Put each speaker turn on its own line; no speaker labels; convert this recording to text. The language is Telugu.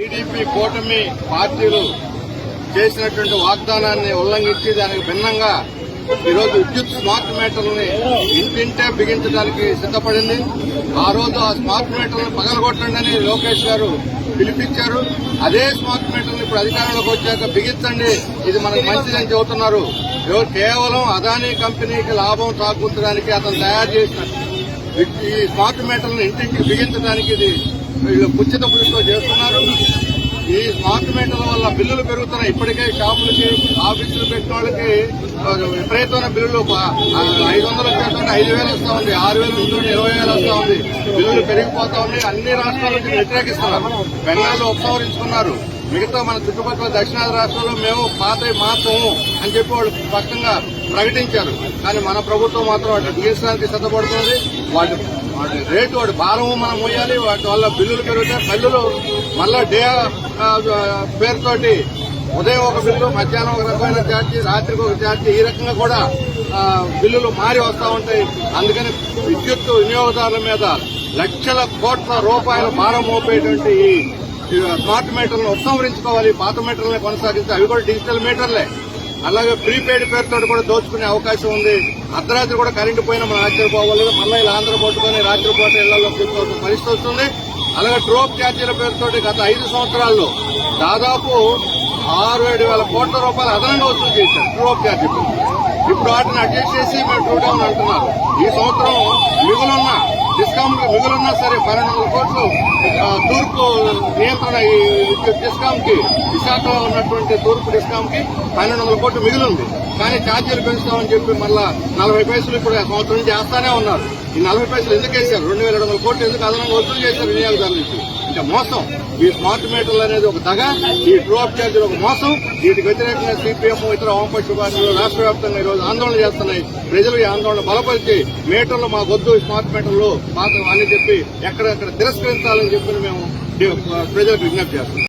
టీడీపీ కూటమి పార్టీలు చేసినటువంటి వాగ్దానాన్ని ఉల్లంఘించి దానికి భిన్నంగా ఈరోజు విద్యుత్ స్మార్ట్ మీటర్లని ఇంటింటే బిగించడానికి సిద్ధపడింది. ఆ రోజు ఆ స్మార్ట్ మీటర్లను పగలగొట్టండి అని లోకేష్ గారు పిలిపించారు. అదే స్మార్ట్ మీటర్ని ఇప్పుడు అధికారంలోకి వచ్చాక బిగించండి. ఇది మనకు మంచిదని చెబుతున్నారు. ఎవరు కేవలం అదానీ కంపెనీకి లాభం సాకూర్చడానికి అతను తయారు చేసిన ఈ స్మార్ట్ మీటర్లను ఇంటింటికి బిగించడానికి ఇది వీళ్ళు ఉచిత పులితో చేస్తున్నారు. ఈ స్మార్ట్ మీటర్ల వల్ల బిల్లులు పెరుగుతున్నాయి. ఇప్పటికే షాపులకి ఆఫీసులు పెట్టిన విపరీతమైన బిల్లులు ఐదు వందలు వచ్చేటువంటి ఐదు వేలు వస్తా ఉంది. ఆరు వేలు వస్తుంది ఇరవై వేలు వస్తా ఉంది. బిల్లులు పెరిగిపోతా ఉంది అన్ని రాష్ట్రాల నుంచి వ్యతిరేకిస్తున్నారు బెంగాల్లో ఉపసంహరించుకున్నారు. మిగతా మన చుట్టుపక్కల దక్షిణాది రాష్ట్రాల్లో మేము పాత మాత్రము అని చెప్పి వాళ్ళు స్పష్టంగా ప్రకటించారు. కానీ మన ప్రభుత్వం మాత్రం వాటి తీర్చడానికి సిద్ధపడుతుంది వాటి వాటి రేటు వాటి భారము మనం మోయాలి. వాటి వల్ల బిల్లులు పెరుగుతాయి. బిల్లులు మళ్ళా డే పేరుతోటి ఉదయం ఒక బిల్లు మధ్యాహ్నం ఒక రకమైన ఛార్జీ రాత్రికి ఒక ఛార్జీ ఈ రకంగా కూడా బిల్లులు మారి వస్తూ ఉంటాయి. అందుకని విద్యుత్ వినియోగదారుల మీద లక్షల కోట్ల రూపాయల భారం మోపేటువంటి ఈ స్మార్ట్ మీటర్లను ఉపసంహరించుకోవాలి పాత మీటర్లను కొనసాగిస్తే అవి కూడా డిజిటల్ మీటర్లే అలాగే ప్రీపెయిడ్ పేరుతో కూడా దోచుకునే అవకాశం ఉంది. అర్ధరాత్రి కూడా కరెంటు పోయినా మనం ఆశ్చర్యపోవాలి మళ్ళీ ఇలా ఆంధ్ర పట్టుకొని రాత్రిపూట ఇళ్ళలో కూర్చోవాల్సిన పరిస్థితి వస్తుంది. అలాగే ట్రోప్ ఛార్జీల పేరుతోటి గత ఐదు సంవత్సరాల్లో దాదాపు ఆరు ఏడు వేల కోట్ల రూపాయలు అదనంగా వసూలు చేశారు ట్రోప్ ఛార్జీ ఇప్పుడు వాటిని అడ్జస్ట్ చేసి మేము టూ డౌన్ అంటున్నారు ఈ సంవత్సరం మిగులున్న డిస్కౌంట్ మిగులున్నా సరే పన్నెండు వందల కోట్లు తూర్పు నియంత్రణ ఈ డిస్కామ్కి విశాఖలో ఉన్నటువంటి తూర్పు డిస్కామ్కి పన్నెండు వందల కోట్లు మిగిలింది. కానీ ఛార్జీలు పెంచుతామని చెప్పి మళ్ళా నలభై పైసలు ఇప్పుడు సంవత్సరం నుంచి వేస్తానే ఉన్నారు. ఈ నలభై పైసలు ఎందుకు వేశారు? రెండు వేల రెండు వందల కోట్లు ఎందుకు అదనంగా వసూలు చేశారు వినియోగదారుల అంటే మోసం. ఈ స్మార్ట్ మీటర్లు అనేది ఒక దగ ఈ డ్రాప్ ఛార్జీలు ఒక మోసం. వీటికి వ్యతిరేకంగా సిపిఎం ఇతర వామపక్ష పార్టీలు రాష్ట్ర వ్యాప్తంగా ఈరోజు ఆందోళన చేస్తున్నాయి. ప్రజలు ఈ ఆందోళన బలపరిచి మీటర్లు మా వద్దు స్మార్ట్ మీటర్లు మాత్రం అని చెప్పి ఎక్కడెక్కడ తిరస్కరించాలని చెప్పి మేము ప్రజలకు విజ్ఞప్తి చేస్తున్నాం.